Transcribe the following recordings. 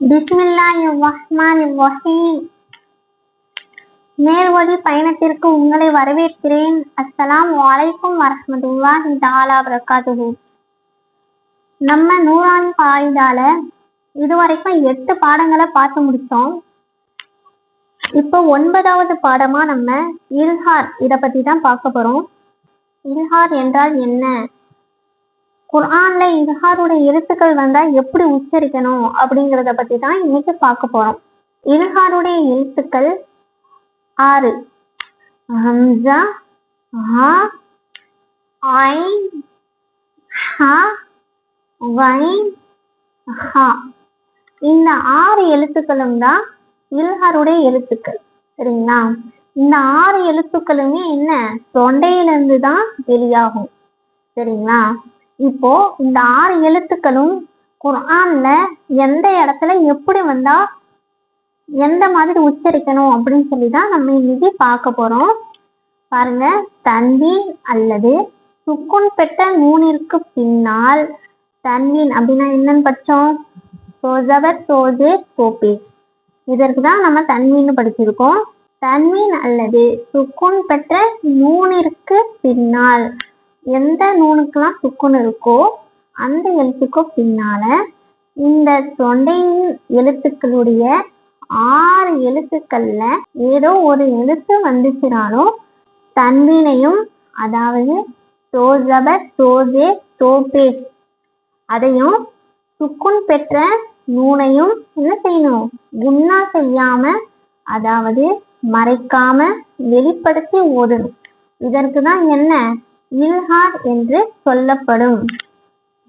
பிஸ்மில்லாஹி ரஹ்மான் ரஹீம் நேர்வழி பயணத்திற்கு உங்களை வரவேற்கிறேன். அஸ்லாம் வலைக்கும் வரமதுல்லா தாலா வரகாத்துஹு நம்ம நூறான் காயிதால இதுவரைக்கும் எட்டு பாடங்களை பார்த்து முடிச்சோம். இப்போ ஒன்பதாவது பாடமா நம்ம இல்ஹார் இதை பத்தி தான் பார்க்க போறோம். இல்ஹார் என்றால் என்ன? குர்ஆன்ல இல்ஹாரோட எழுத்துக்கள் வந்தா எப்படி உச்சரிக்கணும் அப்படிங்கறத பத்தி தான் இன்னைக்கு பார்க்க போறோம். இல்ஹாருடைய எழுத்துக்கள் ஆறு. ஹம்சா ஹா ஐன் ஹா வைன் ஹா. இந்த ஆறு எழுத்துக்களும் தான் இல்ஹாருடைய எழுத்துக்கள். சரிங்களா? இந்த ஆறு எழுத்துக்களுமே என்ன? தொண்டையிலிருந்து தான் வெளியாகும். சரிங்களா? இப்போ இந்த ஆறு எழுத்துக்களும் குர்ஆன்ல எந்த இடத்துல எப்படி வந்தா எந்த மாதிரி உச்சரிக்கணும் அப்படின்னு சொல்லி தான் நம்ம இன்னைக்கு பார்க்க போறோம். பாருங்க தன்வீன் அல்லது சுக்குன் பெற்ற நூனிற்கு பின்னால் தன்வீன் அப்படின்னா என்னன்னு படிச்சோம்? சோஜவர் சோஜே கோபி இதற்கு தான் நம்ம தன்வீன் படிச்சிருக்கோம். தன்வீன் அல்லது சுக்குன் பெற்ற நூனிற்கு பின்னால் எந்த நூனுக்கெல்லாம் சுக்குன்னு இருக்கோ அந்த எழுத்துக்கோ பின்னால இந்த தொண்டையின் எழுத்துக்களுடைய ஆறு எழுத்துக்கள்ல ஏதோ ஒரு எழுத்து வந்துச்சுனாலும் தன்வீனையும் அதாவது சோஜப தோசே தோபேஜ் அதையும் சுக்குன் பெற்ற நூனையும் என்ன செய்யணும்? குன்னா செய்யாம அதாவது மறைக்காம வெளிப்படுத்தி ஓதணும். இதற்கு தான் என்ன? இல்ஹார் என்று சொல்லப்படும்.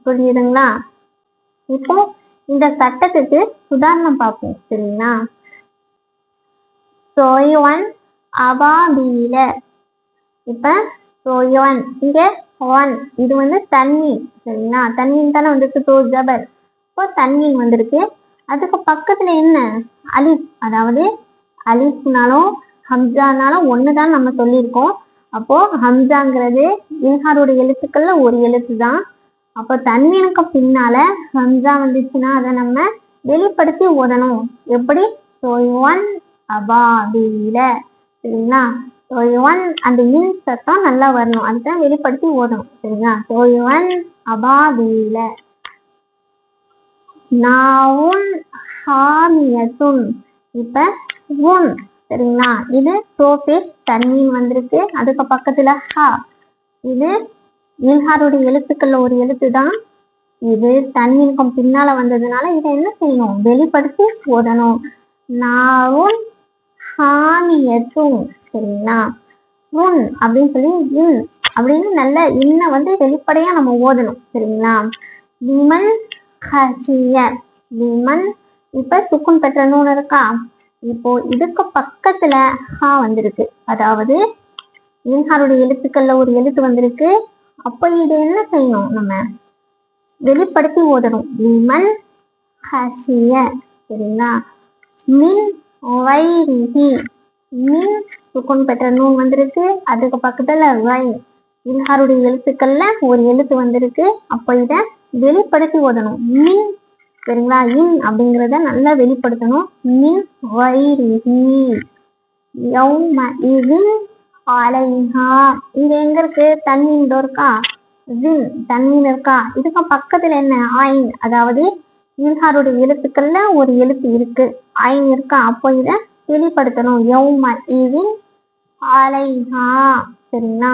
புரியுதுங்களா? இப்போ இந்த சட்டத்துக்கு உதாரணம் பார்ப்போம் சரிங்களா? சோயவன் அபாபீல இப்ப சோயவன் இங்க ஒன் இது வந்து தண்ணி சரிங்களா? தண்ணீர் தானே வந்துருக்கு தோ ஜபர். இப்போ தண்ணி வந்திருக்கு. அதுக்கு பக்கத்துல என்ன? அலிஃப் அதாவது அலிஃப்னாலும் ஹம்ஜானாலும் தான் நம்ம சொல்லியிருக்கோம். அப்போ ஹம்ஜாங்கிறது இன்ஹாரோட எழுத்துக்கள்ல ஒரு எழுத்து தான் அப்போ தன்வீனுக்கு பின்னால ஹம்சா வந்துச்சுன்னா அதை நம்ம வெளிப்படுத்தி ஓதணும். எப்படி? ஒன் அபாபீல சரிங்களா? அந்த இன் சத்தம் நல்லா வரணும். அதுதான் வெளிப்படுத்தி ஓதணும். சரிங்களா? ஒன் அபாபீல நாவுன் ஹாமியத்துன் இப்ப உன். சரிங்களா? இது சோபேஷ் தண்ணீர் வந்திருக்கு. அதுக்கு பக்கத்துல ஹா. இது இல்ஹாருடைய எழுத்துக்கள்ல ஒரு எழுத்து தான் இது தண்ணீருக்கும் பின்னால வந்ததுனால இதை என்ன செய்யணும்? வெளிப்படுத்தி ஓதணும். நாவும் ஹாமியத்தும் சரிங்களா? உன் அப்படின்னு சொல்லி இன் அப்படின்னு நல்ல இன்ன வந்து வெளிப்படையா நம்ம ஓதணும் சரிங்களா? விமன் ஹஷிய விமன் இப்ப சுக்குன் பெற்ற நூல் இருக்கா? இப்போ இதுக்கு பக்கத்துல ஹா வந்திருக்கு. அதாவது இன்ஹாருடைய எழுத்துக்கள்ல ஒரு எழுத்து வந்திருக்கு. அப்ப இது என்ன செய்யணும் நம்ம? வெளிப்படுத்தி ஓதணும். விமன் ஹஷிய. சரிங்களா? மின் வைரிஹி மின் சுக்குன் பெற்ற நூல் வந்திருக்கு. அதுக்கு பக்கத்துல வை. இன்ஹாருடைய எழுத்துக்கள்ல ஒரு எழுத்து வந்திருக்கு. அப்ப இத வெளிப்படுத்தி ஓதணும். மின் சரிங்களா? இன் அப்படிங்கிறத நல்லா வெளிப்படுத்தணும். மின் வைரிஹி யௌம இதின் அலைஹா இங்க எங்க இருக்கு? தண்ணீர் இருக்கா? ஜின் தண்ணீர் இருக்கா? இதுக்கு பக்கத்துல என்ன? ஆயின். அதாவது இல்ஹாருடைய எழுத்துக்கள்ல ஒரு எழுத்து இருக்கு. ஆயின் இருக்கா? அப்போ இத வெளிப்படுத்தணும். யௌம ஈவின் அலைஹா சரிங்களா?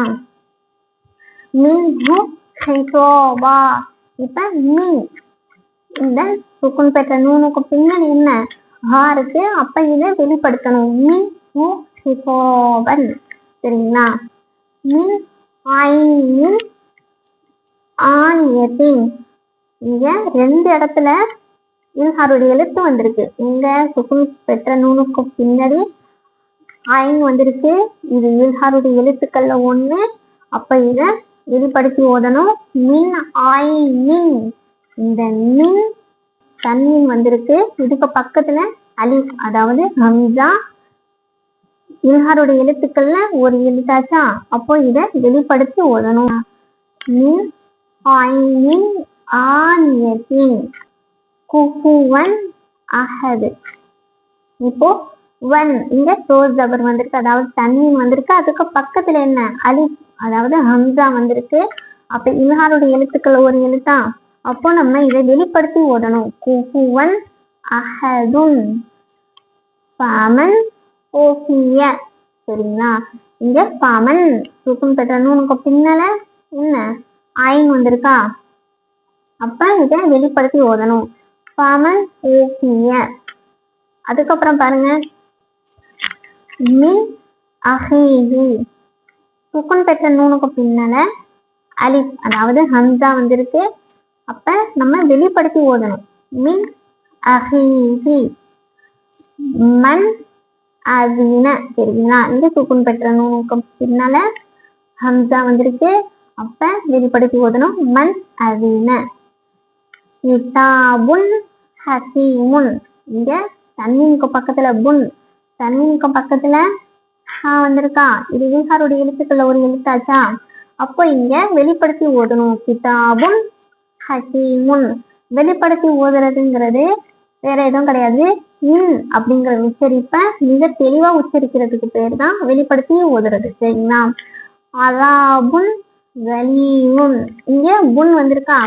மின் ஹிசோபா இப்ப மின். இந்த சுக்குன் பெற்ற நூனுக்கு பின்னாடி என்ன? ஹா இருக்கு. அப்ப இதை வெளிப்படுத்தணும். மின் ஹு ஹிகோபன் சரிங்களா மின் ஐனின் ஆணியத்தின் இங்க ரெண்டு இடத்துல இல்ஹாருடைய எழுத்து வந்திருக்கு. இங்க சுகுல் பெற்ற நூனுக்கு பின்னாடி ஆயின் வந்திருக்கு. இது இல்ஹாருடைய எழுத்துக்கள்ல ஒண்ணு. அப்ப இத வெளிப்படுத்தி ஓதணும். மின் ஆயின் இந்த மின் தன்மின் வந்திருக்கு. இதுக்கு பக்கத்துல அலிஃப் அதாவது ஹம்சா இல்ஹாருடைய எழுத்துக்கள்ல ஒரு எழுத்தாச்சா? அப்போ இத வெளிப்படுத்தி ஓதணும். மின் ஐனின் ஆனியத்தின் குஃபுவன் அஹது இப்போ வன் இங்க சோர் ஜபர் வந்திருக்கு அதாவது தண்ணீர் வந்திருக்கு அதுக்கு பக்கத்துல என்ன? அலி அதாவது ஹம்சா வந்திருக்கு. அப்ப இல்ஹாருடைய எழுத்துக்கள் ஒரு எழுத்தா? அப்போ நம்ம இதை வெளிப்படுத்தி ஓடணும் குஹுவன் அஹதுன் பாமன் ஓஃபிய சரிங்களா? இங்க பாமன் தூக்கம் பெற்றணும் உனக்கு பின்னால என்ன? ஆயின் வந்திருக்கா அப்ப இதை வெளிப்படுத்தி ஓதணும். பாமன் ஓஃபிய அதுக்கப்புறம் பாருங்க. மின் அஹேஹி சுக்குன் பெற்ற நூனுக்கு பின்னால அலி அதாவது ஹம்சா வந்திருக்கு. அப்ப நம்ம வெளிப்படுத்தி ஓதணும். மின் அஹீஹி மண் அதின சரிங்களா? இந்த சுக்குன் பெற்ற நோக்கம் பின்னால ஹம்சா வந்திருக்கு. அப்ப வெளிப்படுத்தி ஓதணும். மன் அதின கிதாபுன் ஹசீமுன் இங்க தன்மீனுக்கு பக்கத்துல புன் தன்மீனுக்கு பக்கத்துல ஹா வந்திருக்கா. இது ஈகாருடைய எழுத்துக்கள்ல ஒரு எழுத்தாச்சா? அப்போ இங்க வெளிப்படுத்தி ஓதணும். கிதாபுன் ஹசீமுன் வெளிப்படுத்தி ஓதுறதுங்கிறது வேற எதுவும் கிடையாது. இன் அப்படிங்கிற உச்சரிப்பை மிக தெளிவா உச்சரிக்கிறதுக்கு பேர் தான் வெளிப்படுத்தி ஓதுறது. சரிங்களா? அலாபுன் கலீமுன் இங்க புன் வந்திருக்கா?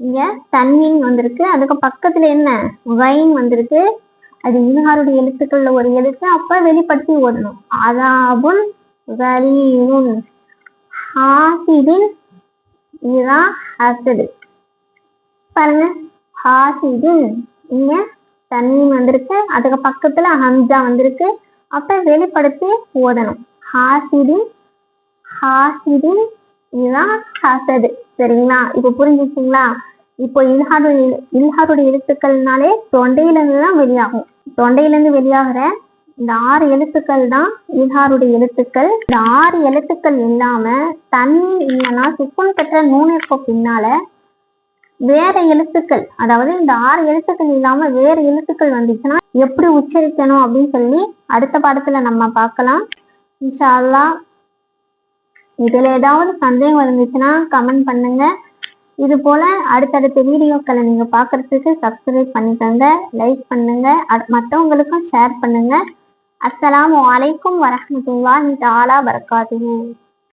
இங்க தன்மீன் வந்திருக்கு. அதுக்கு பக்கத்துல என்ன? வைன் வந்திருக்கு. அது இன்னாருடைய எழுத்துக்கள்ல ஒரு எழுத்து. அப்ப வெளிப்படுத்தி ஓடணும் அதாபுன் கலீமுன் ஹாசிதின் இதான் ஹசடு பாருங்க. ஹாசிதின். இங்க தண்ணி வந்திருக்கு. அதுக்கு பக்கத்துல ஹம்ஜா வந்திருக்கு. அப்ப வெளிப்படுத்தி ஓதணும். ஹாசிடி ஹாசிடி இதுதான் ஹசது. சரிங்களா? இப்ப புரிஞ்சுச்சுங்களா? இப்போ இல்ஹாருடைய இல்ஹாருடைய எழுத்துக்கள்னாலே தொண்டையிலிருந்து தான் வெளியாகும். தொண்டையில இருந்து வெளியாகிற இந்த ஆறு எழுத்துக்கள் தான் இல்ஹாருடைய எழுத்துக்கள். இந்த ஆறு எழுத்துக்கள் இல்லாம தண்ணீர் இல்லைன்னா சுக்குன் பெற்ற நூனிற்கு பின்னால வேற எழுத்துக்கள் அதாவது இந்த ஆறு எழுத்துக்கள் இல்லாம வேற எழுத்துக்கள் வந்துச்சுன்னா எப்படி உச்சரிக்கணும் அப்படின்னு சொல்லி அடுத்த பாடத்துல நம்ம பார்க்கலாம். இன்ஷால்லா இதுல ஏதாவது சந்தேகம் இருந்துச்சுன்னா கமெண்ட் பண்ணுங்க. இது போல அடுத்தடுத்த வீடியோக்களை நீங்க பார்க்கறதுக்கு சப்ஸ்கிரைப் பண்ணிக்கோங்க லைக் பண்ணுங்க மற்றவங்களுக்கும் ஷேர் பண்ணுங்க. அஸ்லாம் அலைக்கும் வரமத்துல்லா தாலா வரகாத்து